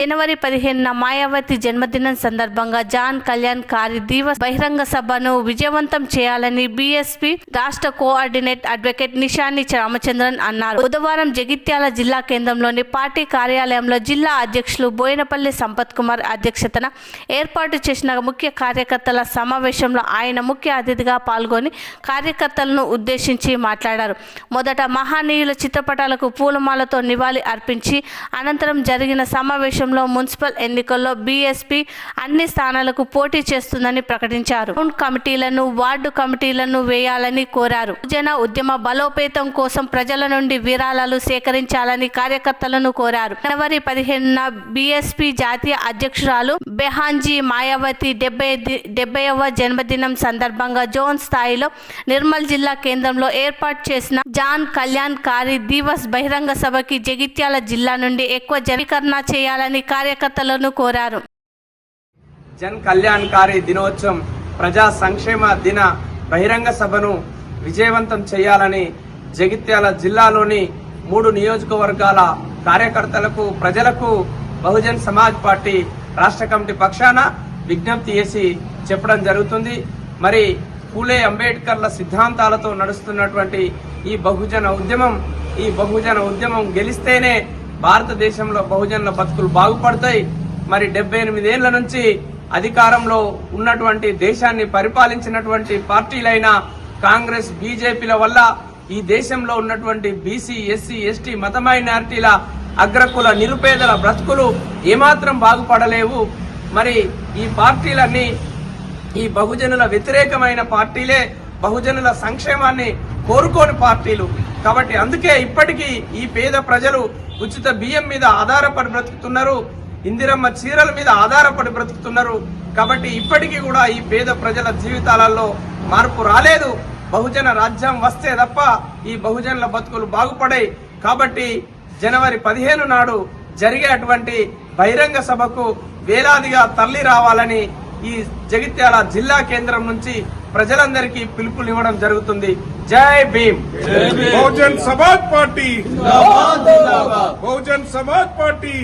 జనవరి పదిహేనున మాయావతి జన్మదినం సందర్భంగా జాన్ కళ్యాణ్ కారి దివస్ బహిరంగ సభను విజయవంతం చేయాలని బీఎస్పీ రాష్ట్ర కోఆర్డినేట్ అడ్వకేట్ నిషాని రామచంద్రన్ అన్నారు. బుధవారం జగిత్యాల జిల్లా కేంద్రంలోని పార్టీ కార్యాలయంలో జిల్లా అధ్యక్షులు బోయినపల్లి సంపత్ కుమార్ అధ్యక్షతన ఏర్పాటు చేసిన ముఖ్య కార్యకర్తల సమావేశంలో ఆయన ముఖ్య అతిథిగా పాల్గొని కార్యకర్తలను ఉద్దేశించి మాట్లాడారు. మొదట మహానీయుల చిత్రపటాలకు పూలమాలతో నివాళి అర్పించి అనంతరం జరిగిన సమావేశం రాష్ట్రంలో మున్సిపల్ ఎన్నికల్లో బీఎస్పీ అన్ని స్థానాలకు పోటీ చేస్తుందని ప్రకటించారు. టౌన్ కమిటీలను వార్డు కమిటీలను వేయాలని కోరారు. జన ఉద్యమ బలోపేతం కోసం ప్రజల నుండి విరాళాలు సేకరించాలని కార్యకర్తలను కోరారు. జనవరి పదిహేనున బీఎస్పీ జాతీయ అధ్యక్షురాలు బెహాంజీ మాయావతి డెబ్బై డెబ్బైవ జన్మదినం సందర్భంగా జోన్ స్థాయిలో నిర్మల్ జిల్లా కేంద్రంలో ఏర్పాటు చేసిన జాన్ కళ్యాణ్ కారి దివస్ బహిరంగ సభకి జగిత్యాల జిల్లా నుండి ఎక్కువ జనీకరణ చేయాలని కార్యకర్తలను కోరారు. జన్ కళ్యాణకారి దినోత్సవం ప్రజా సంక్షేమ దిన బహిరంగ సభను విజయవంతం చేయాలని జగిత్యాల జిల్లాలోని మూడు నియోజకవర్గాల కార్యకర్తలకు ప్రజలకు బహుజన్ సమాజ్ పార్టీ రాష్ట్ర కమిటీ పక్షాన విజ్ఞప్తి చేసి చెప్పడం జరుగుతుంది. మరి పూలే అంబేద్కర్ల సిద్ధాంతాలతో నడుస్తున్నటువంటి ఈ బహుజన ఉద్యమం ఈ బహుజన ఉద్యమం గెలిస్తేనే భారతదేశంలో బహుజనుల బతుకులు బాగుపడతాయి. మరి డెబ్బై ఎనిమిదేళ్ళ నుంచి అధికారంలో ఉన్నటువంటి దేశాన్ని పరిపాలించినటువంటి పార్టీలైన కాంగ్రెస్ బీజేపీల వల్ల ఈ దేశంలో ఉన్నటువంటి బీసీ ఎస్సీ ఎస్టీ మత మైనార్టీల అగ్రకుల నిరుపేదల బ్రతుకులు ఏమాత్రం బాగుపడలేవు. మరి ఈ పార్టీలన్నీ ఈ బహుజనుల వ్యతిరేకమైన పార్టీలే. బహుజనుల సంక్షేమాన్ని కోరుకోని పార్టీలు. కాబట్టి అందుకే ఇప్పటికీ ఈ పేద ప్రజలు ఉచిత బియ్యం మీద ఆధారపడి బ్రతుకుతున్నారు ఇందిరమ్మ చీరల మీద ఆధారపడి బ్రతుకుతున్నారు. కాబట్టి ఇప్పటికీ కూడా ఈ పేద ప్రజల జీవితాలలో మార్పు రాలేదు. బహుజన రాజ్యం వస్తే తప్ప ఈ బహుజనుల బతుకులు బాగుపడాయి. కాబట్టి జనవరి పదిహేను నాడు జరిగే అటువంటి బహిరంగ సభకు వేలాదిగా తరలి రావాలని ఈ జగిత్యాల జిల్లా కేంద్రం నుంచి ప్రజలందరికీ పిలుపులు ఇవ్వడం జరుగుతుంది. జై భీమ్. బహుజన్ సమాజ్ పార్టీ. బహుజన్ సమాజ్ పార్టీ.